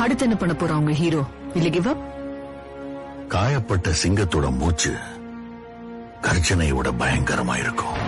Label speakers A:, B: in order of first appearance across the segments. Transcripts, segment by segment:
A: அடுத்து என்ன பண்ண போறா உங்க ஹீரோ இல்ல கிவ் அப்
B: காயப்பட்ட சிங்கத்தோட மூச்சு கர்ஜனையை விட பயங்கரமா இருக்கும்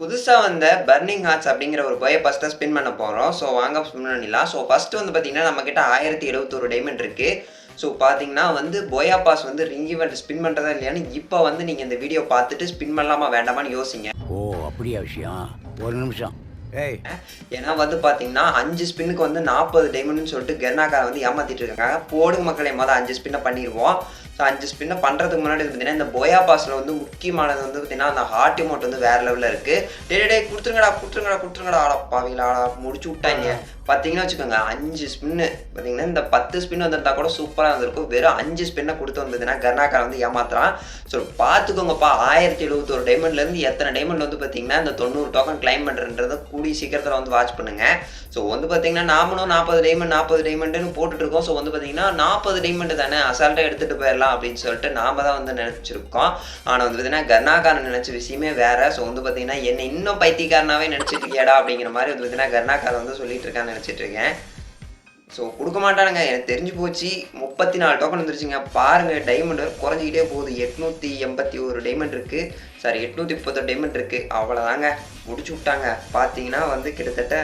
C: புதுசா வந்த பர்னிங் ஹார்ட்ஸ் அப்படிங்கிற ஒரு பய பாஸ் தான் ஸ்பின் பண்ண போறோம். ஸோ வாங்க ஸ்பின் பண்ணிடலாம். ஸோ ஃபர்ஸ்ட் வந்து பாத்தீங்கன்னா நம்ம கிட்ட ஆயிரத்தி எழுபத்தொரு டைமண்ட் இருக்கு. ஸோ பார்த்தீங்கன்னா வந்து போயா பாஸ் வந்து ரிங் இவெண்ட் ஸ்பின் பண்ணுறதா இல்லையான்னு இப்போ வந்து நீங்கள் இந்த வீடியோ பார்த்துட்டு ஸ்பின் பண்ணலாமா வேண்டாமான்னு யோசிங்க.
D: ஓ அப்படியா விஷயம்? ஒரு நிமிஷம். ஏய்.
C: ஏன்னா வந்து பார்த்தீங்கன்னா அஞ்சு ஸ்பின்னுக்கு வந்து நாற்பது டைமண்ட்னு சொல்லிட்டு கெர்னாக்கார வந்து ஏமாத்திட்டு இருக்காங்க. போடுங்க மக்களை மொதல் அஞ்சு ஸ்பின்னை பண்ணிடுவோம். ஸோ அஞ்சு ஸ்பின்னை பண்ணுறதுக்கு முன்னாடி வந்து பார்த்தீங்கன்னா இந்த போயா பாஸில் வந்து முக்கியமானது வந்து பார்த்தீங்கன்னா அந்த ஹார்ட் அமௌண்ட் வந்து வேற லெவலில் இருக்குது டே டே கொடுத்துருங்கடா கொடுத்துருங்கடா கொடுத்துருங்கடா. ஆடா பாவிங்களா ஆடா முடிச்சு விட்டாங்க பார்த்தீங்கன்னா வச்சுக்கோங்க அஞ்சு ஸ்பின்னு பார்த்தீங்கன்னா இந்த பத்து ஸ்பின் வந்திருந்தா கூட சூப்பராக இருந்திருக்கும். வெறும் அஞ்சு ஸ்பின்னை கொடுத்து வந்ததுன்னா கர்நாக்கார வந்து ஏமாத்துறான் ஸோ பார்த்துக்கோங்கப்பா ஆயிரத்தி எழுபத்தோரு டைமண்ட்லேருந்து எத்தனை டைமண்ட் வந்து பார்த்தீங்கன்னா இந்த தொண்ணூறு டோக்கன் கிளைம் பண்ணுறன்றத கூடி சீக்கிரத்தில் வந்து வாட்ச் பண்ணுங்கள் ஸோ வந்து பார்த்தீங்கன்னா நாமளும் நாற்பது டைமண்ட் நாற்பது டைமண்ட்னு போட்டுட்ருக்கோம் ஸோ வந்து பார்த்தீங்கன்னா நாற்பது டைமண்ட் தானே அசால்ட்டாக எடுத்துகிட்டு போயிடலாம் அப்படின்னு சொல்லிட்டு நாம தான் வந்து நினச்சிருக்கோம். ஆனால் வந்து பார்த்தீங்கன்னா கர்நாக்காரன் நினச்ச விஷயமே வேறு. ஸோ வந்து பார்த்தீங்கன்னா என்னை இன்னும் பைத்தியக்காரனாகவே நினச்சிட்டு இருக்கியாடா அப்படிங்கிற மாதிரி வந்து பார்த்தீங்கன்னா கர்நாக்காரன் வந்து சொல்லிட்டு இருக்கான்னு நினச்சிட்ருக்கேன் ஸோ கொடுக்க மாட்டானுங்க. எனக்கு தெரிஞ்சு போச்சு. முப்பத்தி நாலு டோக்கன் வந்துருச்சுங்க. பாருங்கள் டைமண்ட் குறைஞ்சிக்கிட்டே போகுது. எட்நூற்றி எண்பத்தி ஒரு டைமண்ட் இருக்குது சாரி எட்நூற்றி முப்பத்தொரு டைமண்ட் இருக்குது அவ்வளோதாங்க முடிச்சு விட்டாங்க. பார்த்தீங்கன்னா வந்து கிட்டத்தட்ட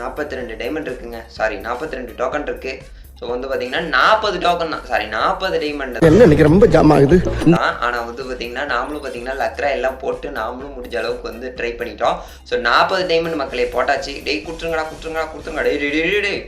C: நாற்பத்தி ரெண்டு டைமண்ட் இருக்குங்க. சாரி நாற்பத்தி ரெண்டு டோக்கன் இருக்குது ஸோ வந்து பார்த்தீங்கன்னா நாற்பது டோக்கன் தான். சாரி நாற்பது டைமண்ட்
E: என்ன ரொம்ப ஜாம் ஆகுது?
C: ஆனால் வந்து பார்த்தீங்கன்னா நாமளும் பார்த்தீங்கன்னா லக்ரா எல்லாம் போட்டு நாமளும் முடிஞ்ச அளவுக்கு வந்து ட்ரை பண்ணிட்டோம். ஸோ நாற்பது டைமண்ட் மக்களே போட்டாச்சு. டேய் கொடுத்துருங்கடா கொடுத்துருங்கடா கொடுத்துருங்க டேய், டேய் டேய், டேய்.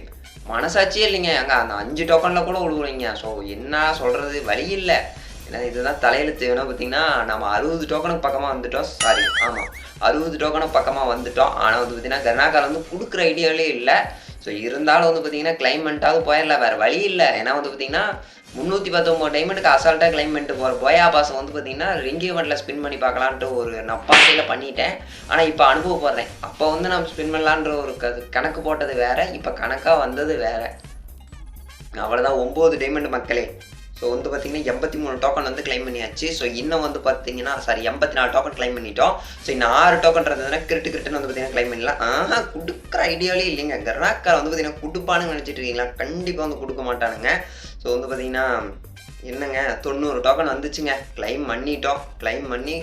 C: மனசாட்சியே இல்லைங்க. அங்கே அந்த அஞ்சு டோக்கனில் கூட விழுவுறீங்க ஸோ என்ன சொல்கிறது வழி இல்லை. ஏன்னா இதுதான் தலையெழுத்து. வேணும் பார்த்தீங்கன்னா நம்ம அறுபது டோக்கனுக்கு பக்கமாக வந்துட்டோம். சாரி ஆமாம் அறுபது டோக்கனுக்கு பக்கமாக வந்துட்டோம். ஆனால் வந்து பார்த்தீங்கன்னா கருணாகால் வந்து கொடுக்குற ஐடியாவிலே இல்லை. ஸோ இருந்தாலும் வந்து பார்த்தீங்கன்னா கிளைமெண்ட்டாவது போயிடல வேறு வழி இல்லை. ஏன்னா வந்து பார்த்தீங்கன்னா முந்நூற்றி பத்தொம்போது டைமண்டுக்கு அசால்ட்டாக கிளைம் பண்ணிட்டு போகிற போயா பாசம் வந்து பார்த்தீங்கன்னா ரிங்கி இவெண்ட்டில் ஸ்பின் பண்ணி பார்க்கலான்ட்டு ஒரு நப்பாசையில் பண்ணிட்டேன். ஆனால் இப்போ அனுபவப்படுறேன். அப்போ வந்து நம்ம ஸ்பின் பண்ணலான்ற ஒரு க கணக்கு போட்டது வேறு. இப்போ கணக்காக வந்தது வேற. அவ்வளோதான் ஒம்பது டைமண்ட் மக்களே. ஸோ வந்து பார்த்தீங்கன்னா எண்பத்தி மூணு டோக்கன் வந்து கிளைம் பண்ணியாச்சு. ஸோ இன்னும் வந்து பார்த்தீங்கன்னா சாரி எண்பத்தி நாலு டோக்கன் கிளைம் பண்ணிட்டோம். ஸோ இன்னும் ஆறு டோக்கன் இருந்ததுன்னா கிரிட்டு கிரிட்டுன்னு வந்து பார்த்தீங்கன்னா கிளைம் பண்ணலாம். ஆஹா கொடுக்குற ஐடியாலே இல்லைங்க. கர்நாக்கார வந்து பார்த்தீங்கன்னா கொடுப்பானுங்க நினச்சிட்டு இருக்கீங்களா? கண்டிப்பாக வந்து கொடுக்க மாட்டானுங்க. ஸோ வந்து பார்த்தீங்கன்னா என்னங்க தொண்ணூறு டோக்கன் வந்துச்சுங்க. கிளைம் பண்ணிட்டோம். கிளைம் பண்ணி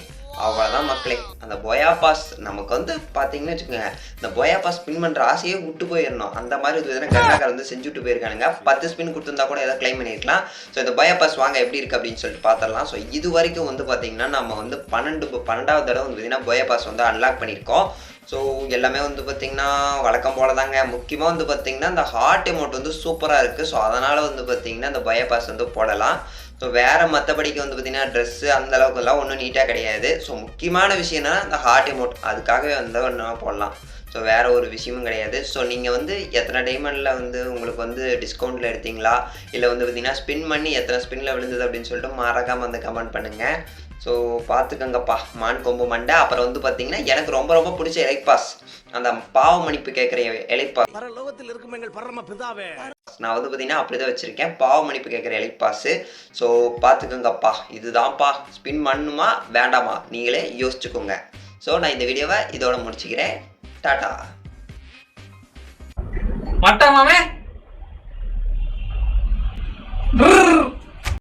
C: அவ்வளோதான் மக்களே. அந்த பொயா பாஸ் நமக்கு வந்து பார்த்தீங்கன்னு வச்சுக்கோங்க இந்த பொயா பாஸ் ஸ்பின் பண்ணுற ஆசையே விட்டு போயிடணும் அந்த மாதிரி இது கர்நாகர் வந்து செஞ்சுட்டு போயிருக்கானுங்க. பத்து ஸ்பின் கொடுத்துருந்தா கூட ஏதாவது கிளைம் பண்ணியிருக்கலாம் ஸோ இந்த பொயா பாஸ் வாங்க எப்படி இருக்குது அப்படின்னு சொல்லிட்டு பார்த்துடலாம் ஸோ இது வரைக்கும் வந்து பார்த்தீங்கன்னா நம்ம வந்து பன்னெண்டு பன்னெண்டாவது தடவை வந்து பார்த்தீங்கன்னா போயா பாஸ் வந்து அன்லாக் பண்ணியிருக்கோம். ஸோ எல்லாமே வந்து பார்த்திங்கன்னா வழக்கம் போல தாங்க முக்கியமாக வந்து பார்த்திங்கன்னா இந்த ஹார்ட் எமௌண்ட் வந்து சூப்பராக இருக்குது ஸோ அதனால் வந்து பார்த்திங்கன்னா இந்த பயோபாஸ் வந்து போடலாம். ஸோ வேறு மற்றபடிக்கு வந்து பார்த்திங்கன்னா ட்ரெஸ்ஸு அந்த அளவுக்குலாம் ஒன்றும் நீட்டாக கிடையாது. ஸோ முக்கியமான விஷயம் என்னன்னா அந்த ஹார்ட் அமௌண்ட் அதுக்காகவே வந்து ஒன்று போடலாம். ஸோ வேறு ஒரு விஷயமும் கிடையாது. ஸோ நீங்கள் வந்து எத்தனை டைமண்டில் வந்து உங்களுக்கு வந்து டிஸ்கவுண்ட்டில் எடுத்தீங்களா? இல்லை வந்து பார்த்தீங்கன்னா ஸ்பின் பண்ணி எத்தனை ஸ்பின்னில் விழுந்தது அப்படின்னு சொல்லிட்டு மறக்காமல் வந்து கமெண்ட் பண்ணுங்கள் ஸோ பார்த்துக்கோங்கப்பா மான் கொம்பு மண்டை. அப்புறம் வந்து பார்த்தீங்கன்னா எனக்கு ரொம்ப ரொம்ப பிடிச்ச எலைப்பாஸ் அந்த பாவ மன்னிப்பு கேட்குற எலைப்பாஸ்
D: பரலோகத்தில் இருக்கும் எங்கள் பரம பிதாவே.
C: நான் வந்து பார்த்தீங்கன்னா அப்படி தான் வச்சுருக்கேன். பாவ மன்னிப்பு கேட்குற எலைப்பாஸு ஸோ பார்த்துக்கோங்கப்பா இதுதான்ப்பா. ஸ்பின் பண்ணுமா? வேண்டாமா? நீங்களே யோசிச்சுக்கோங்க. ஸோ நான் இந்த வீடியோவை இதோட முடிச்சுக்கிறேன்.
F: டாடா. மட்டாமாமே